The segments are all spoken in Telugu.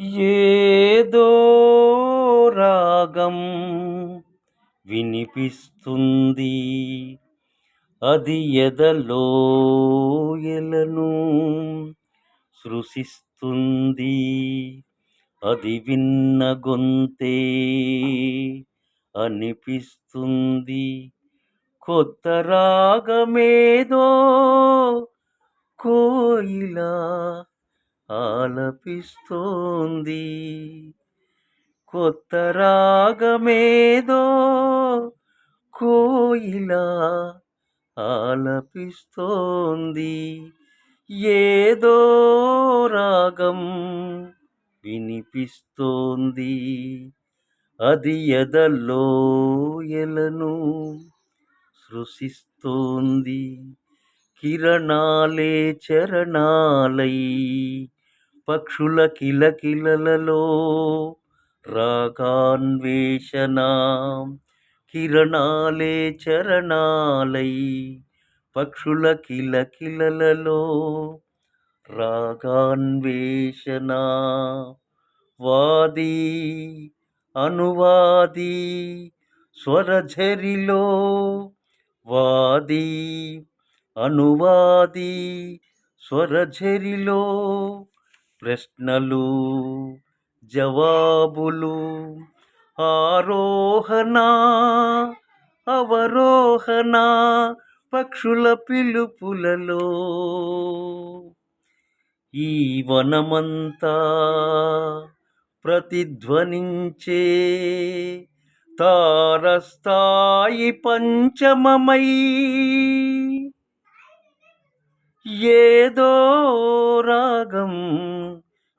ఏదో రాగం వినిపిస్తుంది. అది ఎదలో ఎలను సృశిస్తుంది. అది విన్న గొంతే అనిపిస్తుంది. కొత్త రాగమేదో కోయిలా ఆలపిస్తోంది. కొత్త రాగమేదో కోయిలా ఆలపిస్తోంది. ఏదో రాగం వినిపిస్తోంది. అది ఎదలో ఎలను సృశిస్తోంది. కిరణాలే చరణాలై పక్షుల కిలకిలలో రాగాన్వేషణ కిరణాలే చరణాలై పక్షుల కిలకిలలో రాగాన్వేషణ వాది అనువాది స్వరఝరిలో వాది అనువాది స్వరఝరిలో ప్రశ్నలు జవాబులు ఆరోహణ అవరోహణ పక్షుల పిలుపులలో. ఈ వనమంతా ప్రతిధ్వనించే తారస్థాయి పంచమమై ఏదో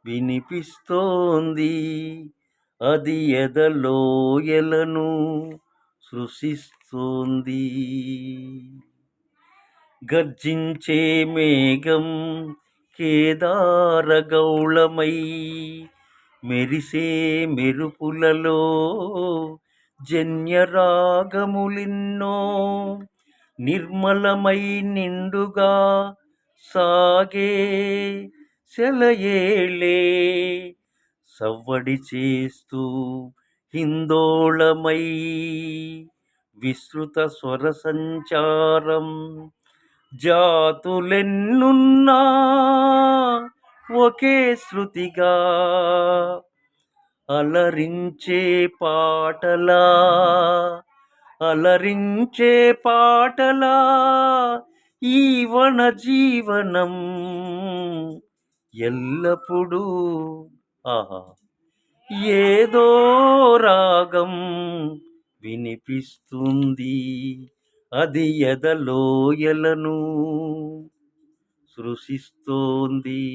వినిపిస్తోంది. అది ఎదలోయలను సృషిస్తోంది సృశిస్తోంది. గర్జించే మేఘం కేదార గౌళమై మెరిసే మెరుపులలో జన్యరాగములిన్నో నిర్మలమై నిండుగా సాగే సెలయేళే సవ్వడి చేస్తూ హిందోళమై విస్తృత స్వర సంచారం జాతులెన్నున్నా ఒకే శృతిగా అలరించే పాటలా అలరించే పాటలా ఈ జీవనం ఎల్లప్పుడూ ఆహా. ఏదో రాగం వినిపిస్తుంది. అది ఎదలో ఎలను సృశిస్తోంది.